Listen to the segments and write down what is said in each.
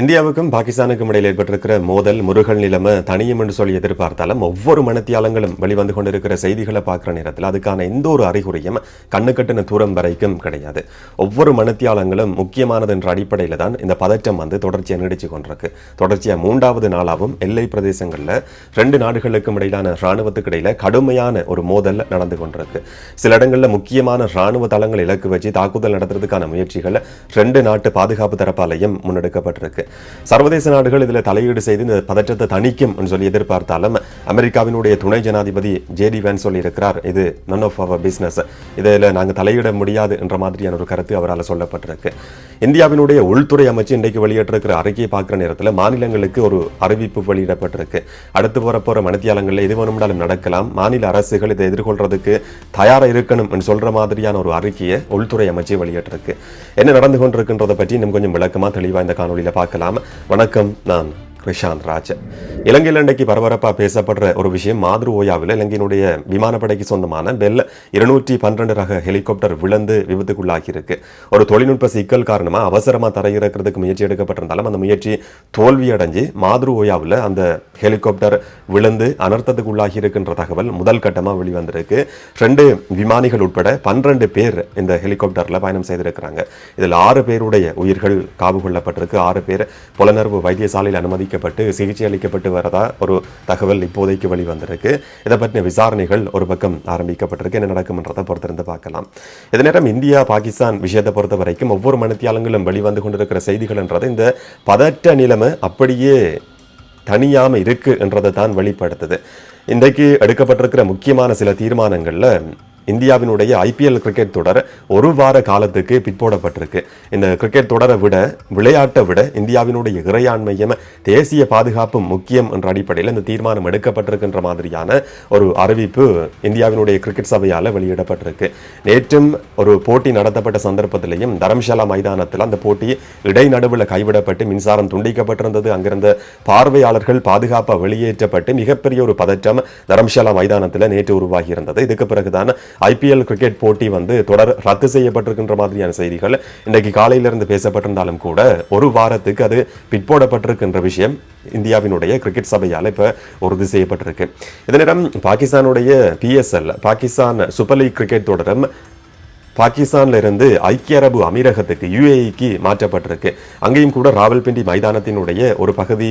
இந்தியாவுக்கும் பாகிஸ்தானுக்கும் இடையில் ஏற்பட்டிருக்கிற மோதல் முருகல் நிலைமை தனியும் என்று சொல்லி எதிர்பார்த்தாலும் ஒவ்வொரு மனத்தியாலங்களும் வெளிவந்து கொண்டிருக்கிற செய்திகளை பார்க்குற நேரத்தில் அதுக்கான எந்த ஒரு அறிகுறியும் கண்ணுக்கட்டின தூரம் வரைக்கும் கிடையாது. ஒவ்வொரு மனத்தியாலங்களும் முக்கியமானது என்ற அடிப்படையில் தான் இந்த பதற்றம் வந்து தொடர்ச்சியாக நீடிச்சு கொண்டிருக்கு. தொடர்ச்சியாக மூன்றாவது நாளாகவும் எல்லை பிரதேசங்களில் ரெண்டு நாடுகளுக்கும் இடையிலான இராணுவத்துக்கு இடையில கடுமையான ஒரு மோதல் நடந்து கொண்டிருக்கு. சில இடங்களில் முக்கியமான இராணுவ தளங்கள் இலக்கு வச்சு தாக்குதல் நடத்துறதுக்கான முயற்சிகள் ரெண்டு நாட்டு பாதுகாப்பு தரப்பாலையும் முன்னெடுக்கப்பட்டிருக்கு. சர்வதேச நாடுகள் இதில் தலையீடு செய்து இந்த பதற்றத்தை தணிக்கும் சொல்லி எதிர்பார்த்தாலும் அமெரிக்காவினுடைய துணை ஜனாதிபதி ஜேடி வேன் சொல்லி இருக்கிறார் இது நன் ஆஃப் அவர் பிஸ்னஸ் இதில் நாங்கள் தலையிட முடியாது என்ற மாதிரியான ஒரு கருத்து அவரால் சொல்லப்பட்டிருக்கு. இந்தியாவினுடைய உள்துறை அமைச்சு இன்றைக்கு வெளியிட்டிருக்கிற அறிக்கையை பார்க்குற நேரத்தில் மாநிலங்களுக்கு ஒரு அறிவிப்பு வெளியிடப்பட்டிருக்கு. அடுத்து வர போகிற மனத்தியாலங்களில் எது வேணும்னாலும் நடக்கலாம். மாநில அரசுகள் இதை எதிர்கொள்றதுக்கு தயாராக இருக்கணும் என்று சொல்ற மாதிரியான ஒரு அறிக்கையை உள்துறை அமைச்சு வெளியிட்டிருக்கு. என்ன நடந்து கொண்டிருக்கின்றதை பற்றி இன்னும் கொஞ்சம் விளக்கமாக தெளிவாக இந்த காணொலியில் பார்க்க பார்க்கலாம். வணக்கம் நான் கிருஷாந்த் ராஜ். இலங்கையில் இன்றைக்கு பரபரப்பாக பேசப்படுற ஒரு விஷயம் மாதிரி ஓயாவில் இலங்கையினுடைய விமானப்படைக்கு சொந்தமான பெல் இருநூற்றி பன்னிரண்டு ரக ஹெலிகாப்டர் விழுந்து விபத்துக்குள்ளாகி இருக்கு ஒரு தொழில்நுட்ப சிக்கல் காரணமாக அவசரமாக தரையிறக்கிறதுக்கு முயற்சி எடுக்கப்பட்டிருந்தாலும் அந்த முயற்சி தோல்வி அடைஞ்சு மாதிரி ஓயாவில் அந்த ஹெலிகாப்டர் விழுந்து அனர்த்தத்துக்குள்ளாகி இருக்கின்ற தகவல் முதல் கட்டமாக வெளிவந்திருக்கு. ரெண்டு விமானிகள் உட்பட பன்னிரண்டு பேர் இந்த ஹெலிகாப்டரில் பயணம் செய்திருக்கிறாங்க. இதில் ஆறு பேருடைய உயிர்கள் காவு கொள்ளப்பட்டிருக்கு. ஆறு பேர் புலனர்வு வைத்தியசாலையில் அனுமதி அனுமதிக்கப்பட்டு சிகிச்சை அளிக்கப்பட்டு வரதா ஒரு தகவல் இப்போதைக்கு வெளிவந்திருக்கு. இதை பற்றின விசாரணைகள் ஒரு பக்கம் ஆரம்பிக்கப்பட்டிருக்கு. என்ன நடக்கும்ன்றதை பொறுத்திருந்து பார்க்கலாம். இதே நேரம் இந்தியா பாகிஸ்தான் விஷயத்தை பொறுத்த வரைக்கும் ஒவ்வொரு மனத்தியாலங்களும் வெளிவந்து கொண்டிருக்கிற செய்திகள்ன்றது இந்த பதற்ற நிலைமை அப்படியே தனியாமல் இருக்கு என்றதை தான் வெளிப்படுத்துது. இன்றைக்கு எடுக்கப்பட்டிருக்கிற முக்கியமான சில தீர்மானங்களில் இந்தியாவினுடைய ஐபிஎல் கிரிக்கெட் தொடர் ஒரு வார காலத்துக்கு பிற்போடப்பட்டிருக்கு. இந்த கிரிக்கெட் தொடரை விட விளையாட்டை விட இந்தியாவினுடைய இறையாண்மையம் தேசிய பாதுகாப்பு முக்கியம் என்ற அடிப்படையில் இந்த தீர்மானம் எடுக்கப்பட்டிருக்கின்ற மாதிரியான ஒரு அறிவிப்பு இந்தியாவினுடைய கிரிக்கெட் சபையால் வெளியிடப்பட்டிருக்கு. நேற்றும் ஒரு போட்டி நடத்தப்பட்ட சந்தர்ப்பத்திலையும் தரம்சாலா மைதானத்தில் அந்த போட்டி இடைநடுவில் கைவிடப்பட்டு மின்சாரம் துண்டிக்கப்பட்டிருந்தது. அங்கிருந்த பார்வையாளர்கள் பாதுகாப்பாக வெளியேற்றப்பட்டு மிகப்பெரிய ஒரு பதற்றம் தரம்சாலா மைதானத்தில் நேற்று உருவாகியிருந்தது. இதுக்கு பிறகுதான் ஐபிஎல் கிரிக்கெட் போட்டி வந்து தொடர் ரத்து செய்யப்பட்டிருக்கின்ற மாதிரியான செய்திகள் இன்றைக்கு காலையிலிருந்து பேசப்பட்டிருந்தாலும் கூட ஒரு வாரத்துக்கு அது பிற்போடப்பட்டிருக்கின்ற விஷயம் இந்தியாவினுடைய கிரிக்கெட் சபையால் இப்போ உறுதி செய்யப்பட்டிருக்கு. இதனிடம் பாகிஸ்தானுடைய P S L Pakistan super league cricket தொடரும் பாகிஸ்தான்ல இருந்து ஐக்கிய அரபு அமீரகத்துக்கு யுஏஇக்கு மாற்றப்பட்டிருக்கு. அங்கேயும் கூட ராவல்பிண்டி மைதானத்தினுடைய ஒரு பகுதி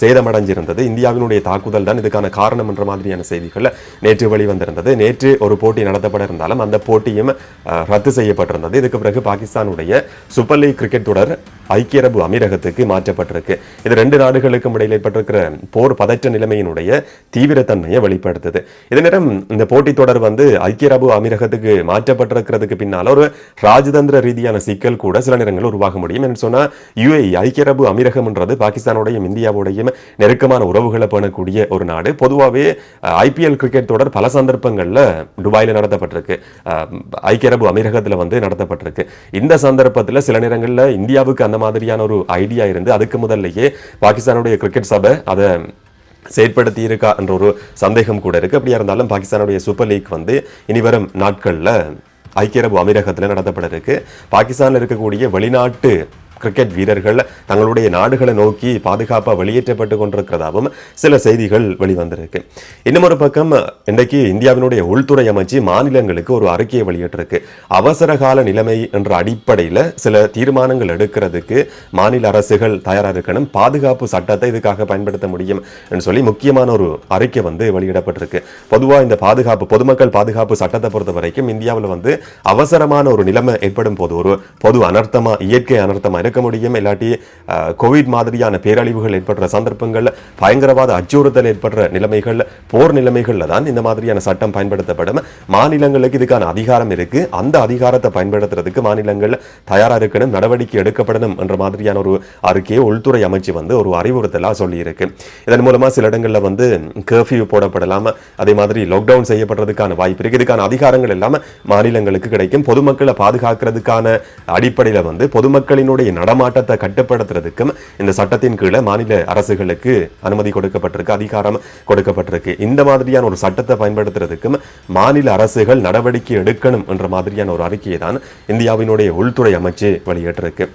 சேதமடைஞ்சிருந்தது. இந்தியாவினுடைய தாக்குதல் தான் இதுக்கான காரணம் என்ற மாதிரியான செய்திகள் நேற்று வெளிவந்திருந்தது. நேற்று ஒரு போட்டி நடத்தப்பட இருந்தாலும் அந்த போட்டியும் ரத்து செய்யப்பட்டிருந்தது. இதுக்கு பிறகு பாகிஸ்தானுடைய சூப்பர் லீக் கிரிக்கெட் தொடர் ஐக்கிய அரபு அமீரகத்துக்கு மாற்றப்பட்டிருக்கு. இது ரெண்டு நாடுகளுக்கும் இடையில் ஏற்பட்டிருக்கிற போர் பதற்ற நிலைமையினுடைய தீவிரத்தன்மையை வெளிப்படுத்துது. இதே நேரம் இந்த போட்டித் தொடர் வந்து ஐக்கிய அரபு அமீரகத்துக்கு மாற்றப்பட்டிருக்கிறது மாற்றப்பட்டிருக்கிறதுக்கு பின்னால் ஒரு ராஜதந்திர ரீதியான சிக்கல் கூட சில நேரங்களில் உருவாக முடியும். என்று சொன்னா யுஏஇ ஐக்கிய அரபு அமீரகம்ன்றது பாகிஸ்தானோடையும் இந்தியாவோடையும் நெருக்கமான உறவுகளை பண்ணக்கூடிய ஒரு நாடு. பொதுவாகவே ஐபிஎல் கிரிக்கெட் தொடர் பல சந்தர்ப்பங்களில் துபாயில் நடத்தப்பட்டிருக்கு. ஐக்கிய அரபு அமீரகத்தில் வந்து நடத்தப்பட்டிருக்கு. இந்த சந்தர்ப்பத்தில் சில நேரங்களில் இந்தியாவுக்கு அந்த மாதிரியான ஒரு ஐடியா இருந்து அதுக்கு முதல்லையே பாகிஸ்தானுடைய கிரிக்கெட் சபை அதை செயற்படுத்தி இருக்கா என்ற ஒரு சந்தேகம் கூட இருக்கு. அப்படியா இருந்தாலும் பாகிஸ்தானுடைய சூப்பர் லீக் வந்து இனி வரும் நாட்கள்ல ஐக்கிய அரபு அமீரகத்தில் நடத்தப்பட இருக்கு பாகிஸ்தானில் இருக்கக்கூடிய வெளிநாட்டு கிரிக்கெட் வீரர்கள் தங்களுடைய நாடுகளை நோக்கி பாதுகாப்பாக வெளியேற்றப்பட்டு கொண்டிருக்கிறதாகவும் சில செய்திகள் வெளிவந்திருக்கு. இன்னும் ஒரு பக்கம் இன்றைக்கு இந்தியாவினுடைய உள்துறை அமைச்சு மாநிலங்களுக்கு ஒரு அறிக்கையை வெளியிட்டிருக்கு. அவசர கால நிலைமை என்ற அடிப்படையில் சில தீர்மானங்கள் எடுக்கிறதுக்கு மாநில அரசுகள் தயாராக இருக்கணும். பாதுகாப்பு சட்டத்தை இதுக்காக பயன்படுத்த முடியும் என்று சொல்லி முக்கியமான ஒரு அறிக்கை வந்து வெளியிடப்பட்டிருக்கு. பொதுவாக இந்த பாதுகாப்பு பொதுமக்கள் பாதுகாப்பு சட்டத்தை பொறுத்த வரைக்கும் இந்தியாவில் வந்து அவசரமான ஒரு நிலைமை ஏற்படும் போது ஒரு பொது அனர்த்தமாக இயற்கை அனர்த்தமாக இருக்க முடியும். இல்லாட்டி கோவிட் மாதிரியான பேரழிவுகள் ஏற்படுற சந்தர்ப்பங்கள் பயங்கரவாத அச்சுறுத்தல் ஏற்படுற நிலைமைகள் போர் நிலைமைகளில் தான் இந்த மாதிரியான சட்டம் பயன்படுத்தப்படும். மாநிலங்களுக்கு இதுக்கான அதிகாரம் இருக்கு. அந்த அதிகாரத்தை பயன்படுத்துறதுக்கு மாநிலங்கள் தயாராக இருக்கணும் நடவடிக்கை எடுக்கப்படணும் என்ற மாதிரியான ஒரு அறிக்கையை உள்துறை அமைச்சு வந்து ஒரு அறிவுறுத்தலாக சொல்லியிருக்கு. இதன் மூலமாக சில இடங்களில் வந்து கர்ஃபியூ போடப்படலாம். அதே மாதிரி லாக்டவுன் செய்யப்படுறதுக்கான வாய்ப்பு இருக்கு. இதுக்கான அதிகாரங்கள் இல்லாமல் மாநிலங்களுக்கு கிடைக்கும். பொதுமக்களை பாதுகாக்கிறதுக்கான அடிப்படையில் வந்து பொதுமக்களினுடைய நடமாட்டத்தை கட்டுப்படுத்துறதுக்கும் இந்த சட்டத்தின் கீழே மாநில அரசுகளுக்கு அனுமதி கொடுக்கப்பட்டிருக்கு அதிகாரம் கொடுக்கப்பட்டிருக்கு. இந்த மாதிரியான ஒரு சட்டத்தை பயன்படுத்துறதுக்கும் மாநில அரசுகள் நடவடிக்கை எடுக்கணும் என்ற மாதிரியான ஒரு அறிக்கையை தான் இந்தியாவினுடைய உள்துறை அமைச்சு வெளியிட்டிருக்கு.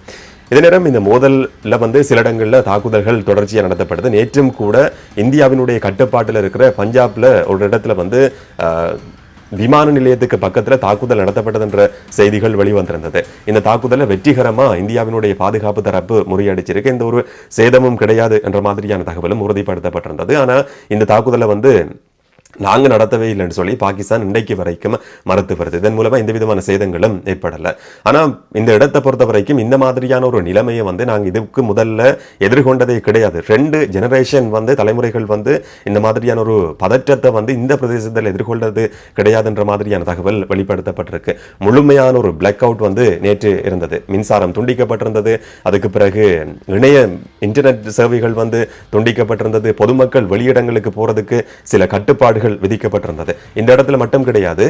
இதே நேரம் இந்த மோதலில் வந்து சில இடங்களில் தாக்குதல்கள் தொடர்ச்சியாக நடத்தப்படுது. நேற்றும் கூட இந்தியாவினுடைய கட்டுப்பாட்டில் இருக்கிற பஞ்சாப்ல ஒரு இடத்துல வந்து விமான நிலையத்துக்கு பக்கத்துல தாக்குதல் நடத்தப்பட்டதுன்ற செய்திகள் வெளிவந்திருந்தது. இந்த தாக்குதலை வெற்றிகரமா இந்தியாவினுடைய பாதுகாப்பு தரப்பு முறியடிச்சிருக்கு. இந்த ஒரு சேதமும் கிடையாது என்ற மாதிரியான தகவலும் உறுதிப்படுத்தப்பட்டிருந்தது. ஆனா இந்த தாக்குதலை வந்து நாங்க நடத்தவே இல்லைன்னு சொல்லி பாகிஸ்தான் இன்றைக்கு வரைக்கும் மறுத்து வருது. இதன் மூலமாக எந்த விதமான சேதங்களும் ஏற்படல. ஆனா இந்த இடத்தை பொறுத்த வரைக்கும் இந்த மாதிரியான ஒரு நிலைமையை வந்து நாங்கள் இதுக்கு முதல்ல எதிர்கொண்டதே கிடையாது. ரெண்டு ஜெனரேஷன் வந்து தலைமுறைகள் வந்து இந்த மாதிரியான ஒரு பதற்றத்தை வந்து இந்த பிரதேசத்தில் எதிர்கொள்வது கிடையாதுன்ற மாதிரியான தகவல் வெளிப்படுத்தப்பட்டிருக்கு. முழுமையான ஒரு பிளாக் அவுட் வந்து நேற்று இருந்தது. மின்சாரம் துண்டிக்கப்பட்டிருந்தது. அதுக்கு பிறகு இணைய இன்டர்நெட் சேவைகள் வந்து துண்டிக்கப்பட்டிருந்தது. பொதுமக்கள் வெளியிடங்களுக்கு போறதுக்கு சில கட்டுப்பாடுகள் தடைகள் விதிக்கப்பட்டிருந்தது. இந்த இடத்துல மட்டும் கிடையாது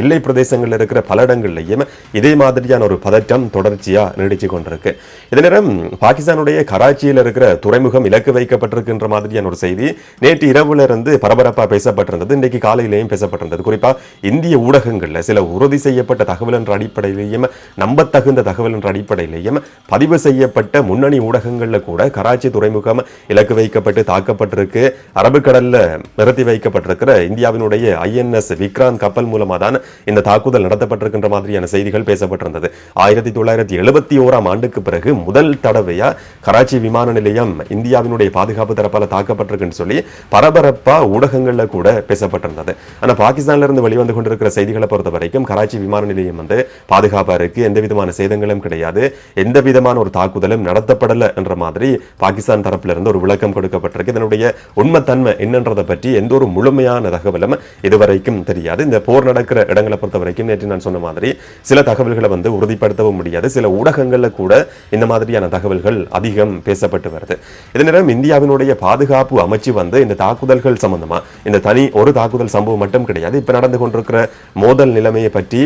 எல்லை பிரதேசங்களில் இருக்கிற பல இடங்கள்லையும் இதே மாதிரியான ஒரு பதற்றம் தொடர்ச்சியாக நீடிச்சு கொண்டிருக்கு. இதே நேரம் பாகிஸ்தானுடைய கராச்சியில் இருக்கிற துறைமுகம் இலக்கு வைக்கப்பட்டிருக்கின்ற மாதிரியான ஒரு செய்தி நேற்று இரவுல இருந்து பரபரப்பாக பேசப்பட்டிருந்தது. இன்றைக்கு காலையிலேயும் பேசப்பட்டிருந்தது. குறிப்பாக இந்திய ஊடகங்களில் சில உறுதி செய்யப்பட்ட தகவல் என்ற அடிப்படையிலேயும் நம்பத்தகுந்த தகவல் என்ற அடிப்படையிலேயும் பதிவு செய்யப்பட்ட முன்னணி ஊடகங்களில் கூட கராச்சி துறைமுகம் இலக்கு வைக்கப்பட்டு தாக்கப்பட்டிருக்கு. அரபுக்கடலில் நிறுத்தி வைக்கப்பட்டிருக்கிற இந்தியாவினுடைய ஐஎன்எஸ் விக்ராந்த் கப்பல் மூலமாக தான் இந்த தாக்குதல் நடத்தப்பட்டிருக்கின்ற மாதிரியான செய்திகள் பேசப்பட்டிருந்தது. ஆயிரத்தி தொள்ளாயிரத்தி எழுபத்தி ஓராம் ஆண்டுக்கு பிறகு முதல் தடவையா கராச்சி விமான நிலையம் இந்தியாவினுடைய பாதுகாப்பு தரப்பால் தாக்கப்பட்டிருக்குன்னு சொல்லி பரபரப்பா ஊடகங்களில் கூட பேசப்பட்டிருந்தது. ஆனால் பாகிஸ்தான்ல இருந்து வெளிவந்து கொண்டிருக்கிற செய்திகளை பொறுத்த வரைக்கும் கராச்சி விமான நிலையம் வந்து பாதுகாப்பா இருக்கு எந்த விதமான சேதங்களும் கிடையாது எந்த விதமான ஒரு தாக்குதலும் நடத்தப்படலை என்ற மாதிரி பாகிஸ்தான் தரப்புல இருந்து ஒரு விளக்கம் கொடுக்கப்பட்டிருக்கு. இதனுடைய உண்மைத்தன்மை என்னன்றதை பற்றி எந்த ஒரு முழுமையான தகவலும் இதுவரைக்கும் தெரியாது. இந்த போர் நடக்கிற இடங்களை பொறுத்த வரைக்கும் நேற்று நான் சொன்ன மாதிரி சில தகவல்களை வந்து உறுதிப்படுத்தவும் முடியாது. சில ஊடகங்களில் கூட இந்த மாதிரியான தகவல்கள் அதிகம் பேசப்பட்டு வருது. இதே நேரம் இந்தியாவினுடைய பாதுகாப்பு அமைச்சு வந்து இந்த தாக்குதல்கள் சம்பந்தமா இந்த தனி ஒரு தாக்குதல் சம்பவம் மட்டும் கிடையாது இப்ப நடந்து கொண்டிருக்கிற மோதல் நிலைமையை பற்றி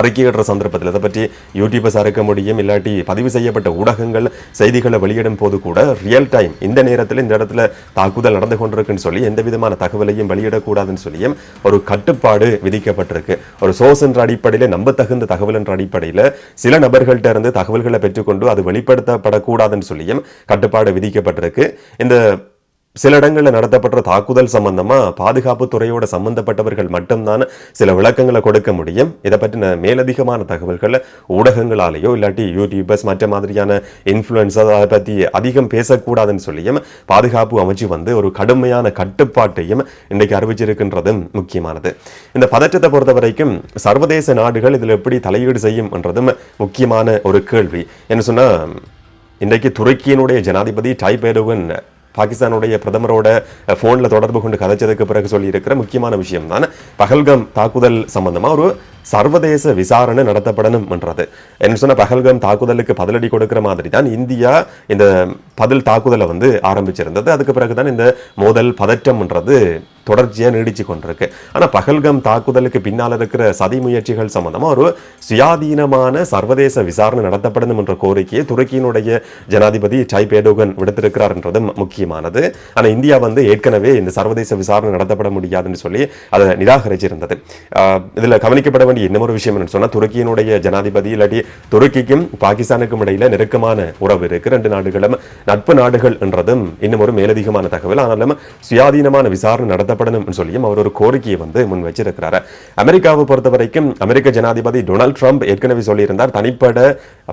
அறிக்கையிடுற சந்தர்ப்பத்தில். இதை பற்றி யூடியூபர்ஸ் அறுக்க முடியும். இல்லாட்டி பதிவு செய்யப்பட்ட ஊடகங்கள் செய்திகளை வெளியிடும் போது கூட ரியல் டைம் இந்த நேரத்தில் இந்த இடத்துல தாக்குதல் நடந்து கொண்டிருக்குன்னு சொல்லி எந்த விதமான தகவலையும் வெளியிடக்கூடாதுன்னு சொல்லியும் ஒரு கட்டுப்பாடு விதிக்கப்பட்டிருக்கு. ஒரு சோர்ஸ் என்ற அடிப்படையில் நம்பத்தகுந்த தகவல் என்ற அடிப்படையில் சில நபர்கள்ட்ட இருந்து தகவல்களை பெற்றுக்கொண்டு அது வெளிப்படுத்தப்படக்கூடாதுன்னு சொல்லியும் கட்டுப்பாடு விதிக்கப்பட்டிருக்கு. இந்த சில இடங்களில் நடத்தப்பட்ட தாக்குதல் சம்பந்தமாக பாதுகாப்பு துறையோட சம்பந்தப்பட்டவர்கள் மட்டும்தான் சில விளக்கங்களை கொடுக்க முடியும். இதை பற்றின மேலதிகமான தகவல்களை ஊடகங்களாலேயோ இல்லாட்டி யூடியூபர்ஸ் மற்ற மாதிரியான இன்ஃப்ளூயன்சர் அதை பற்றி அதிகம் பேசக்கூடாதுன்னு சொல்லியும் பாதுகாப்பு அமைச்சு வந்து ஒரு கடுமையான கட்டுப்பாட்டையும் இன்றைக்கு அறிவிச்சிருக்கின்றதும் முக்கியமானது. இந்த பதற்றத்தை பொறுத்த வரைக்கும் சர்வதேச நாடுகள் இதில் எப்படி தலையீடு செய்யும் என்றதும் முக்கியமான ஒரு கேள்வி. என்ன சொன்னால் இன்றைக்கு துருக்கியினுடைய ஜனாதிபதி டைப் எர்டோகன் பாகிஸ்தானுடைய பிரதமரோட ஃபோனில் தொடர்பு கொண்டு கதைச்சதுக்கு பிறகு சொல்லியிருக்கிற முக்கியமான விஷயம் தான் பகல்கம் தாக்குதல் சம்பந்தமா ஒரு சர்வதேச விசாரணை நடத்தப்படணும் என்றது என்ன சொன்ன பகல்கம் தாக்குதலுக்கு பதிலடி கொடுக்கிற மாதிரி தான் இந்தியா இந்த பதில் தாக்குதலை வந்து ஆரம்பிச்சிருந்தது. அதுக்கு பிறகுதான் இந்த மோதல் பதற்றம்ன்றது தொடர்ச்சியா நீடிச்சு கொண்டிருக்கு. ஆனால் பகல்கம் தாக்குதலுக்கு பின்னால் இருக்கிற சதி முயற்சிகள் சம்பந்தமாக ஒரு சுயாதீனமான சர்வதேச விசாரணை நடத்தப்படணும் என்ற கோரிக்கையை துருக்கியினுடைய ஜனாதிபதி டைப் ஏடோகன் விடுத்திருக்கிறார் என்றதும் முக்கியமானது. ஆனா இந்தியா வந்து ஏற்கனவே இந்த சர்வதேச விசாரணை நடத்தப்பட முடியாதுன்னு சொல்லி அதை நிராகரிச்சிருந்தது. இதில் இதுல கவனிக்கப்பட வேண்டிய இன்னமொரு விஷயம் சொன்னால் துருக்கியினுடைய ஜனாதிபதி இல்லாட்டி துருக்கிக்கும் பாகிஸ்தானுக்கும் இடையில நெருக்கமான உறவு இருக்கு. ரெண்டு நாடுகளும் நட்பு நாடுகள் என்றதும் இன்னும் ஒரு மேலதிகமான தகவல். ஆனாலும் சுயாதீனமான விசாரணை நடத்தப்படணும் சொல்லியும் அவர் ஒரு கோரிக்கையை வந்து முன் வச்சிருக்கிறார் அமெரிக்காவை பொறுத்த வரைக்கும் அமெரிக்க ஜனாதிபதி டொனால்ட் ட்ரம்ப் ஏற்கனவே சொல்லியிருந்தார் தனிப்பட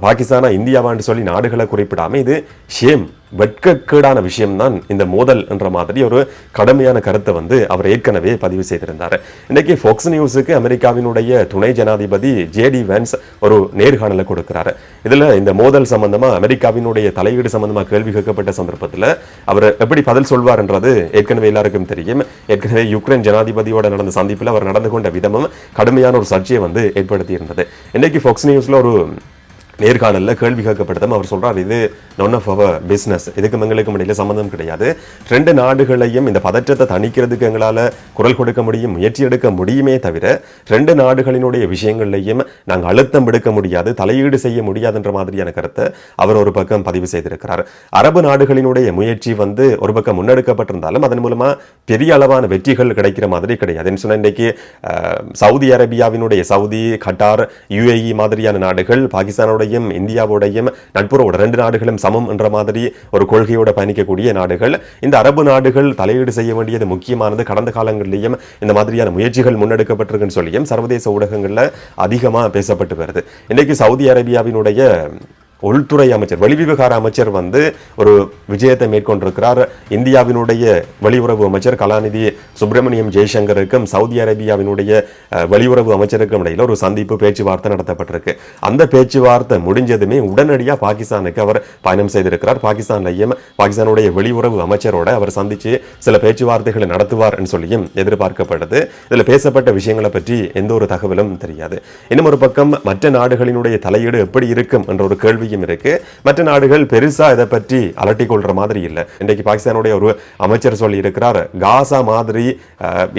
பாகிஸ்தானா இந்தியாவான்னு சொல்லி நாடுகளை குறிப்பிடாம இது ஷேம் வெட்கக்கேடான விஷயம்தான் இந்த மோதல் என்ற மாதிரி ஒரு கடுமையான கருத்தை வந்து அவர் ஏற்கனவே பதிவு செய்திருந்தார். இன்னைக்கு ஃபோக்ஸ் நியூஸுக்கு அமெரிக்காவினுடைய துணை ஜனாதிபதி ஜேடி வேன்ஸ் ஒரு நேர்காணலை கொடுக்கிறார். இதுல இந்த மோதல் சம்பந்தமாக அமெரிக்காவினுடைய தலையீடு சம்பந்தமாக கேள்வி கேட்கப்பட்ட சந்தர்ப்பத்தில் அவர் எப்படி பதில் சொல்வார்ன்றது ஏற்கனவே எல்லாருக்கும் தெரியும். ஏற்கனவே யுக்ரைன் ஜனாதிபதியோட நடந்த சந்திப்பில் அவர் நடந்து கொண்ட விதமும் கடுமையான ஒரு சர்ச்சையை வந்து ஏற்படுத்தி இருந்தது இன்னைக்கு நியூஸில் நியூஸ்ல ஒரு நேர்காணலில் கேள்வி கேட்கப்பட்டதும் அவர் சொல்கிறார் இது நொன் ஆஃப் அவர் பிஸ்னஸ் இதுக்கு எங்களுக்கு இடையில சம்மந்தம் கிடையாது. ரெண்டு நாடுகளையும் இந்த பதற்றத்தை தணிக்கிறதுக்கு எங்களால் குரல் கொடுக்க முடியும் முயற்சி எடுக்க முடியுமே தவிர ரெண்டு நாடுகளினுடைய விஷயங்கள்லையும் நாங்கள் அழுத்தம் எடுக்க முடியாது தலையீடு செய்ய முடியாதுன்ற மாதிரியான கருத்தை அவர் ஒரு பக்கம் பதிவு செய்திருக்கிறார். அரபு நாடுகளினுடைய முயற்சி வந்து ஒரு பக்கம் முன்னெடுக்கப்பட்டிருந்தாலும் அதன் மூலமாக பெரிய அளவான வெற்றிகள் கிடைக்கிற மாதிரி கிடையாது. சொன்னால் சொன்னா இன்னைக்கு சவுதி அரேபியாவினுடைய சவுதி கட்டார் யுஏஇ மாதிரியான நாடுகள் பாகிஸ்தானுடைய இஸ்ரேலோடையும் இந்தியாவோடையும் நட்புறவோட ரெண்டு நாடுகளும் சமம் என்ற மாதிரி ஒரு கொள்கையோட பயணிக்கக்கூடிய நாடுகள். இந்த அரபு நாடுகள் தலையீடு செய்ய வேண்டியது முக்கியமானது. கடந்த காலங்களிலேயும் இந்த மாதிரியான முயற்சிகள் முன்னெடுக்கப்பட்டிருக்குன்னு சொல்லியும் சர்வதேச ஊடகங்கள்ல அதிகமா பேசப்பட்டு வருது. இன்னைக்கு சவுதி அரேபியாவினுடைய உள்துறை அமைச்சர் வெளிவிவகார அமைச்சர் வந்து ஒரு விஜயத்தை மேற்கொண்டிருக்கிறார். இந்தியாவினுடைய வெளியுறவு அமைச்சர் கலாநிதி சுப்பிரமணியம் ஜெய்சங்கருக்கும் சவுதி அரேபியாவினுடைய வெளியுறவு அமைச்சருக்கும் இடையில ஒரு சந்திப்பு பேச்சுவார்த்தை நடத்தப்பட்டிருக்கு. அந்த பேச்சுவார்த்தை முடிஞ்சதுமே உடனடியாக பாகிஸ்தானுக்கு அவர் பயணம் செய்திருக்கிறார். பாகிஸ்தான்லையும் பாகிஸ்தானுடைய வெளியுறவு அமைச்சரோட அவர் சந்திச்சு சில பேச்சுவார்த்தைகளை நடத்துவார் என்று சொல்லியும் எதிர்பார்க்கப்படுது. இதில் பேசப்பட்ட விஷயங்களை பற்றி எந்த ஒரு தகவலும் தெரியாது. இன்னும் ஒரு பக்கம் மற்ற நாடுகளினுடைய தலையீடு எப்படி இருக்கும் என்ற ஒரு கேள்வி கேள்வியும் இருக்கு. மற்ற நாடுகள் பெருசா இதை பற்றி அலட்டிக் கொள்ற மாதிரி இல்லை. இன்றைக்கு பாகிஸ்தானுடைய ஒரு அமைச்சர் சொல்லி இருக்கிறார் காசா மாதிரி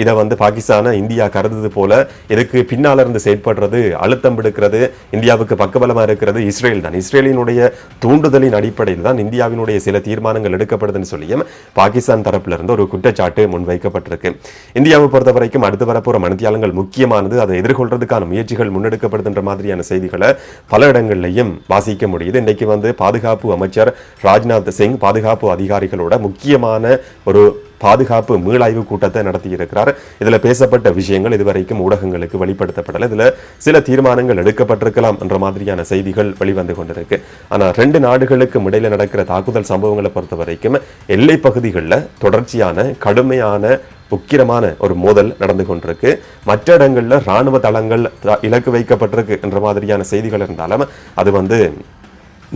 இதை வந்து பாகிஸ்தானை இந்தியா கருதுது போல இதுக்கு பின்னால இருந்து செயற்படுறது அழுத்தம் விடுக்கிறது இந்தியாவுக்கு பக்கபலமா இருக்கிறது இஸ்ரேல் தான். இஸ்ரேலினுடைய தூண்டுதலின் அடிப்படையில் தான் இந்தியாவினுடைய சில தீர்மானங்கள் எடுக்கப்படுதுன்னு சொல்லியும் பாகிஸ்தான் தரப்புல இருந்து ஒரு குற்றச்சாட்டு முன்வைக்கப்பட்டிருக்கு. இந்தியாவை பொறுத்த வரைக்கும் அடுத்து வரப்போற மனத்தியாளங்கள் முக்கியமானது. அதை எதிர்கொள்றதுக்கான முயற்சிகள் முன்னெடுக்கப்படுதுன்ற மாதிரியான செய்திகளை பல இடங்கள்லையும் வாசிக்க முடியும். முடியுது. இன்னைக்கு வந்து பாதுகாப்பு அமைச்சர் ராஜ்நாத் சிங் பாதுகாப்பு அதிகாரிகளோட முக்கியமான ஒரு பாதுகாப்பு மீளாய்வு கூட்டத்தை நடத்தியிருக்கிறார். இதுல பேசப்பட்ட விஷயங்கள் இதுவரைக்கும் ஊடகங்களுக்கு வெளிப்படுத்தப்படல. இதுல சில தீர்மானங்கள் எடுக்கப்பட்டிருக்கலாம் என்ற மாதிரியான செய்திகள் வெளிவந்து கொண்டிருக்கு. ஆனா ரெண்டு நாடுகளுக்கும் இடையில நடக்கிற தாக்குதல் சம்பவங்களை பொறுத்த வரைக்கும் எல்லை பகுதிகளில் தொடர்ச்சியான கடுமையான உக்கிரமான ஒரு மோதல் நடந்து கொண்டிருக்கு. மற்ற இடங்கள்ல ராணுவ தளங்கள் இலக்கு வைக்கப்பட்டிருக்கு என்ற மாதிரியான செய்திகள் இருந்தாலும் அது வந்து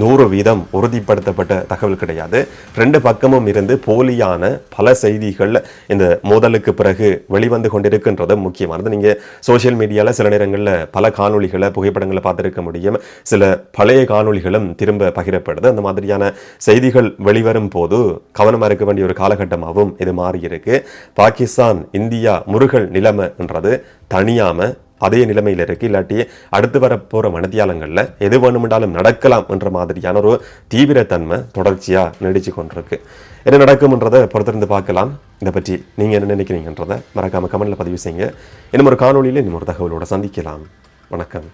நூறு வீதம் உறுதிப்படுத்தப்பட்ட தகவல் கிடையாது. ரெண்டு பக்கமும் இருந்து போலியான பல செய்திகள் இந்த மோதலுக்கு பிறகு வெளிவந்து கொண்டிருக்கின்றது முக்கியமானது. நீங்கள் சோஷியல் மீடியாவில் சில நேரங்களில் பல காணொளிகளை புகைப்படங்களை பார்த்துருக்க முடியும். சில பழைய காணொளிகளும் திரும்ப பகிரப்படுது. அந்த மாதிரியான செய்திகள் வெளிவரும் போது கவனமாக இருக்க வேண்டிய ஒரு காலகட்டமாகவும் இது மாறியிருக்கு. பாகிஸ்தான் இந்தியா முருகல் நிலைமை என்றது அதே நிலைமையில் இருக்கு. இல்லாட்டி அடுத்து வரப்போகிற மனத்தியாலங்கள்ல எது வேணுமென்றாலும் நடக்கலாம் என்ற மாதிரியான ஒரு தீவிரத்தன்மை தொடர்ச்சியாக நீடிச்சு கொண்டிருக்கு. என்ன நடக்கும்ன்றதை பொறுத்திருந்து பார்க்கலாம். இதை பற்றி நீங்கள் என்ன நினைக்கிறீங்கன்றதை மறக்காம கமெண்டில் பதிவு செய்யுங்க. இன்னும் ஒரு காணொலியில் இன்னும் ஒரு தகவலோட சந்திக்கலாம். வணக்கம்.